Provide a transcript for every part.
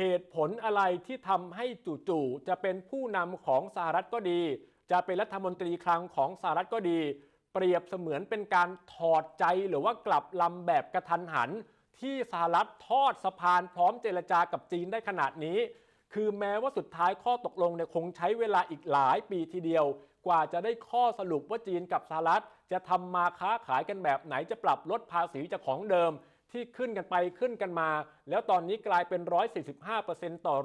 เหตุผลอะไรที่ทำให้จู่ๆจะเป็นผู้นำของสหรัฐก็ดี จะเป็นรัฐมนตรีคลังของสหรัฐก็ดี เปรียบเสมือนเป็นการถอดใจหรือว่ากลับลำแบบกระทันหัน ที่สหรัฐทอดสะพานพร้อมเจรจากับจีนได้ขนาดนี้ คือแม้ว่าสุดท้ายข้อตกลงเนี่ยคงใช้เวลาอีกหลายปีทีเดียว กว่าจะได้ข้อสรุปว่าจีนกับสหรัฐ จะทำมาค้าขายกันแบบไหนจะปรับลดภาษีจากของเดิม ที่ขึ้นกันไปขึ้นกันมา แล้วตอนนี้กลายเป็น 145%ต่อ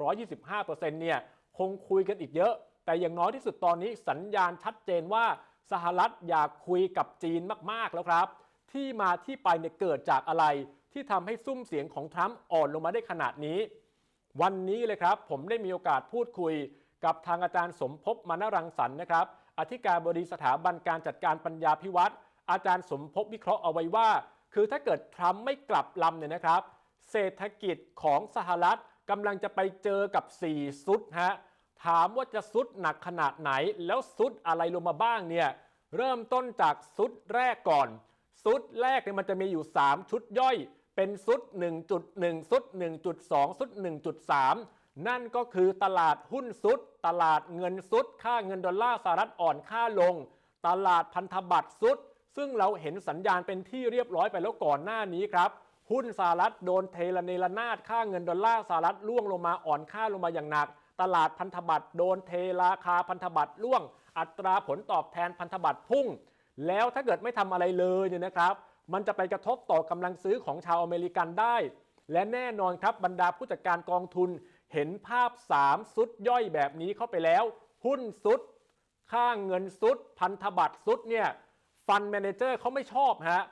125%เนี่ยคงคุยกันอีกเยอะ แต่อย่างน้อยที่สุดตอนนี้สัญญาณชัดเจนว่าสหรัฐอยากคุยกับจีนมากๆแล้วครับ ที่มาที่ไปเนี่ยเกิดจากอะไร ที่ทำให้ซุ้มเสียงของทรัมป์อ่อนลงมาได้ขนาดนี้ วันนี้เลยครับ ผมได้มีโอกาสพูดคุยกับทางอาจารย์สมภพมานรังสรรค์นะครับอธิการบดีสถาบันการจัดการปัญญาพิวัตรอาจารย์สมภพวิเคราะห์เอาไว้ว่า คือถ้าเกิดทรัมป์ไม่กลับลำเนี่ยนะครับ เศรษฐกิจของสหรัฐกำลังจะไปเจอกับ4ซุดฮะถามว่าจะซุดหนักขนาดไหน แล้วซุดอะไรลงมาบ้างเนี่ยเริ่มต้นจากซุดแรกก่อนซุดแรกเนี่ยมันจะมีอยู่ 3 ชุดย่อยเป็นซุด 1.1ซุด 1.2ซุด 1.3 นั่นก็คือตลาดหุ้นซุด ตลาดเงินซุด ค่าเงินดอลลาร์สหรัฐอ่อนค่าลง ตลาดพันธบัตรซุด ซึ่งเราเห็นสัญญาณเป็นที่เรียบร้อยไปแล้วก่อนหน้านี้ครับ หุ้นสหรัฐโดนเทระเนระนาดค่าเงินดอลลาร์สหรัฐล่วงลงมาอ่อนค่าลงมาอย่างหนัก ตลาดพันธบัตรโดนเทราคาพันธบัตรล่วง อัตราผลตอบแทนพันธบัตรพุ่ง แล้วถ้าเกิดไม่ทำอะไรเลยเนี่ยนะครับ มันจะไปกระทบต่อกำลังซื้อของชาวอเมริกันได้ และแน่นอนครับบรรดาผู้จัดการกองทุนเห็นภาพ3ซุดย่อยแบบนี้เข้าไปแล้ว หุ้นซุด ค่าเงินซุด พันธบัตรซุดเนี่ย ฟันแมเนเจอร์เขาไม่ชอบฮะ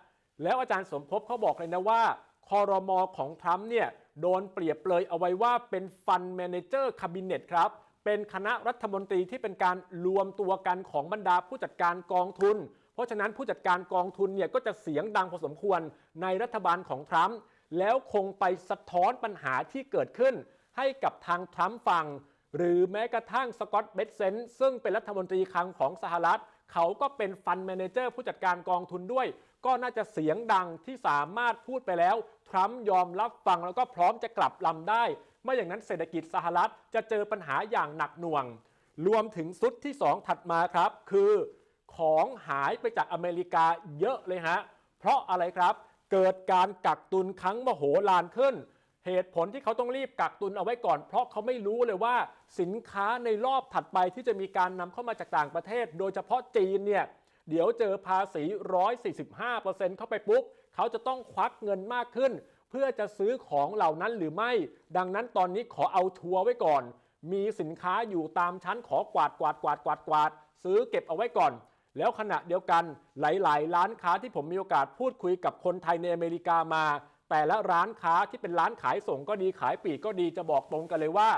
แล้วอาจารย์สมภพเขาบอกเลยนะว่าคอรมอของทรัมป์เนี่ยโดนเปรียบเลยเอาไว้ว่าเป็นฟันแมเนเจอร์คาบิเนตครับ เป็นคณะรัฐมนตรีที่เป็นการรวมตัวกันของบรรดาผู้จัดการกองทุน เพราะฉะนั้นผู้จัดการกองทุนเนี่ยก็จะเสียงดังพอสมควรในรัฐบาลของทรัมป์แล้วคงไปสะท้อนปัญหาที่เกิดขึ้น ให้กับทางทรัมป์ฟัง หรือแม้กระทั่งสกอตต์เบสเซนซึ่งเป็นรัฐมนตรีคลังของสหรัฐ เขาก็เป็นฟันแมเนเจอร์ผู้จัดการกองทุนด้วย ก็น่าจะเสียงดังที่สามารถพูดไปแล้ว ทรัมป์ยอมรับฟังแล้วก็พร้อมจะกลับลำได้ ไม่อย่างนั้นเศรษฐกิจสหรัฐจะเจอปัญหาอย่างหนักหน่วง รวมถึงซุดที่ 2 ถัดมาครับ คือ ของหายไปจากอเมริกาเยอะเลยฮะเพราะอะไรครับ เกิดการกักตุนครั้งมโหฬารขึ้น เหตุผลที่เขาต้องรีบกักตุนเอาไว้ก่อน เพราะเขาไม่รู้เลยว่าสินค้าในรอบถัดไปที่จะมีการนำเข้ามาจากต่างประเทศ โดยเฉพาะจีนเนี่ยเดี๋ยวเจอภาษี 145%เข้าไปปุ๊บ เขาจะต้องควักเงินมากขึ้น เพื่อจะซื้อของเหล่านั้นหรือไม่ ดังนั้นตอนนี้ขอเอาชัวร์ไว้ก่อน มีสินค้าอยู่ตามชั้นขอกวาดกวาดกวาดกวาดกวาด ซื้อเก็บเอาไว้ก่อน แล้วขณะเดียวกันหลาย ๆ ร้านค้าที่ผมมีโอกาสพูดคุยกับคนไทยในอเมริกามา แต่ละร้านค้าที่เป็นร้านขายส่งก็ดีขายปลีกก็ดีจะบอกตรงกันเลยว่า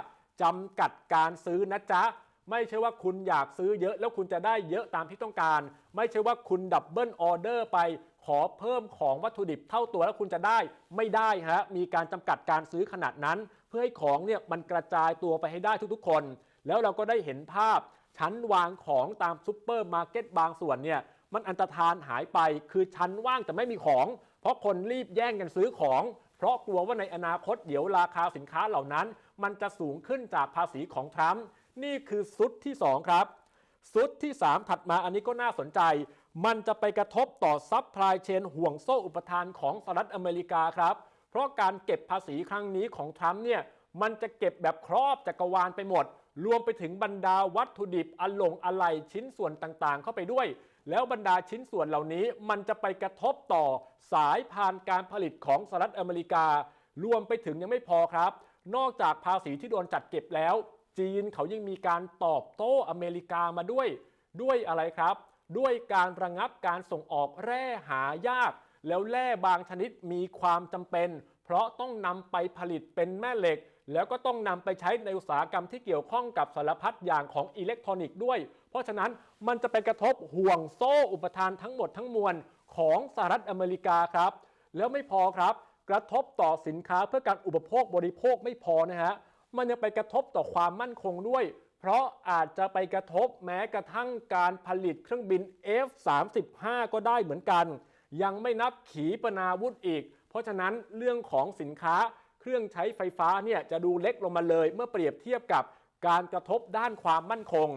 จำกัดการซื้อนะจ๊ะไม่ใช่ว่าคุณอยากซื้อเยอะแล้วคุณจะได้เยอะตามที่ต้องการ ไม่ใช่ว่าคุณดับเบิลออเดอร์ไป ขอเพิ่มของวัตถุดิบเท่าตัวแล้วคุณจะได้ไม่ได้ฮะมีการจำกัดการซื้อขนาดนั้น เพื่อให้ของเนี่ยมันกระจายตัวไปให้ได้ทุกๆคน แล้วเราก็ได้เห็นภาพชั้นวางของตามซุปเปอร์มาร์เก็ตบางส่วนเนี่ยมันอันตรธานหายไปคือชั้นว่างแต่ไม่มีของ เพราะคนรีบแย่งกันซื้อของ เพราะกลัวว่าในอนาคตเดี๋ยวราคาสินค้าเหล่านั้น มันจะสูงขึ้นจากภาษีของทรัมป์นี่คือซุดที่ 2 ครับซุดที่ 3 ถัดมาอันนี้ก็น่าสนใจ มันจะไปกระทบต่อซัพพลายเชนห่วงโซ่อุปทานของสหรัฐอเมริกาครับ เพราะการเก็บภาษีครั้งนี้ของทรัมป์เนี่ยมันจะเก็บแบบครอบจักรวาลไปหมด รวมไปถึงบรรดาวัตถุดิบอลงอะไหล่ชิ้นส่วนต่างๆ เข้าไปด้วย แล้วบรรดาชิ้นส่วนเหล่านี้มันจะไปกระทบต่อสายพานการผลิตของสหรัฐอเมริกา รวมไปถึงยังไม่พอครับ นอกจากภาษีที่โดนจัดเก็บแล้ว จีนเขายังมีการตอบโต้อเมริกามาด้วย ด้วยอะไรครับ ด้วยการระงับการส่งออกแร่หายาก แล้วแร่บางชนิดมีความจำเป็น เพราะต้องนำไปผลิตเป็นแม่เหล็ก แล้วก็ต้องนำไปใช้ในอุตสาหกรรมที่เกี่ยวข้องกับสารพัดอย่างของอิเล็กทรอนิกส์ด้วย เพราะฉะนั้นมันจะไปกระทบห่วงโซ่อุปทานทั้งหมดทั้งมวลของสหรัฐอเมริกาครับ แล้วไม่พอครับ กระทบต่อสินค้าเพื่อการอุปโภคบริโภคไม่พอนะฮะมันยังไปกระทบต่อความมั่นคงด้วย เพราะอาจจะไปกระทบแม้กระทั่งการผลิตเครื่องบิน F35 ก็ได้เหมือนกัน ยังไม่นับขีปนาวุธอีก เพราะฉะนั้นเรื่องของสินค้า รื่องใช้ไฟฟ้าเนี่ยจะดูเล็กลงมาเลย เมื่อเปรียบเทียบกับการกระทบด้านความมั่นคง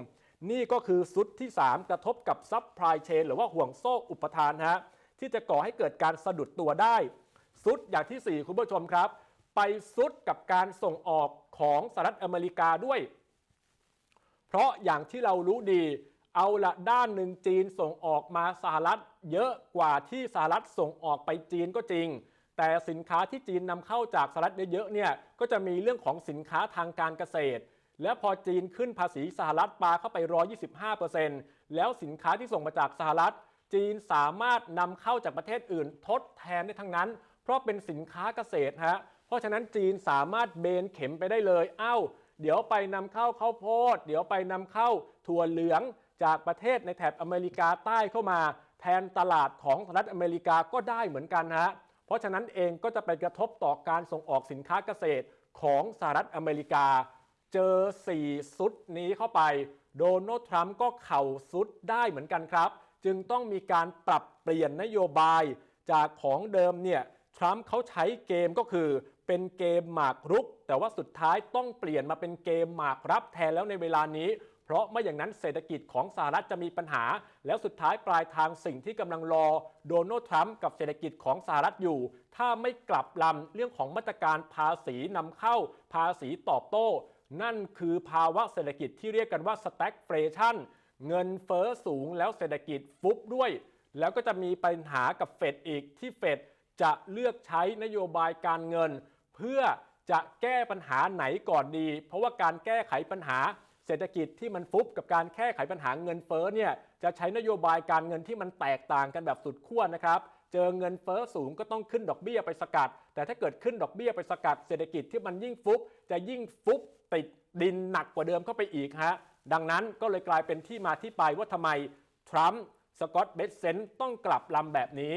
นี่ก็คือซุดที่ 3 กระทบกับซับพลายเชนหรือว่าห่วงโซ่อุปทานฮะที่จะก่อให้เกิดการสะดุดตัวได้ซุดอย่างทีสี่ 4 คุณผู้ชมครับ ไปซุดกับการส่งออกของสหรัฐอเมริกาด้วย เพราะอย่างที่เรารู้ดี เอาละด้านหนึ่งจีนส่งออกมาสหรัฐเยอะกว่าที่สหรัฐส่งออกไปจีนก็จริง แต่สินค้าที่จีนนำเข้าจากสหรัฐเยอะๆเนี่ยก็จะมีเรื่องของสินค้าทางการเกษตร แล้วพอจีนขึ้นภาษีสหรัฐปาเข้าไป 125%แล้วสินค้าที่ส่งมาจากสหรัฐ จีนสามารถนำเข้าจากประเทศอื่น ทดแทนได้ทั้งนั้น เพราะเป็นสินค้าเกษตรฮะเพราะฉะนั้นจีนสามารถเบนเข็มไปได้เลยเอ้า เดี๋ยวไปนำเข้าข้าวโพด เดี๋ยวไปนำเข้าถั่วเหลืองจากประเทศในแถบอเมริกาใต้เข้ามา แทนตลาดของสหรัฐอเมริกาก็ได้เหมือนกันฮะ เพราะฉะนั้นเองก็จะไปกระทบต่อการส่งออกสินค้าเกษตรของสหรัฐอเมริกา เจอ4ซุดนี้เข้าไป โดนัลด์ทรัมป์ก็เข่าซุดได้เหมือนกันครับ จึงต้องมีการปรับเปลี่ยนนโยบายจากของเดิมเนี่ยทรัมป์เขาใช้เกมก็คือเป็นเกมหมากรุก แต่ว่าสุดท้ายต้องเปลี่ยนมาเป็นเกมหมากรับแทนแล้วในเวลานี้ เพราะไม่อย่างนั้นเศรษฐกิจของสหรัฐจะมีปัญหา แล้วสุดท้ายปลายทางสิ่งที่กำลังรอโดนัลด์ทรัมป์กับเศรษฐกิจของสหรัฐอยู่ ถ้าไม่กลับลำเรื่องของมาตรการภาษีนำเข้า ภาษีตอบโต้ นั่นคือภาวะเศรษฐกิจที่เรียกกันว่า stagflation เงินเฟอ้อสูงแล้วเศรษฐกิจฟุบด้วย แล้วก็จะมีปัญหากับเฟดอีกที่เฟดจะเลือกใช้นโยบายการเงิน เพื่อจะแก้ปัญหาไหนก่อนดี เพราะว่าการแก้ไขปัญหา เศรษฐกิจที่มันฟุบกับการแก้ไขปัญหาเงินเฟ้อเนี่ยจะใช้นโยบายการเงินที่มันแตกต่างกันแบบสุดขั้วนะครับเจอเงินเฟ้อสูงก็ต้องขึ้นดอกเบี้ยไปสกัด แต่ถ้าเกิดขึ้นดอกเบี้ยไปสกัด เศรษฐกิจที่มันยิ่งฟุบจะยิ่งฟุบติดดินหนักกว่าเดิมเข้าไปอีกฮะ ดังนั้นก็เลยกลายเป็นที่มาที่ไปว่าทำไม ทรัมป์สกอตต์เบสเซนต์ต้องกลับลำแบบนี้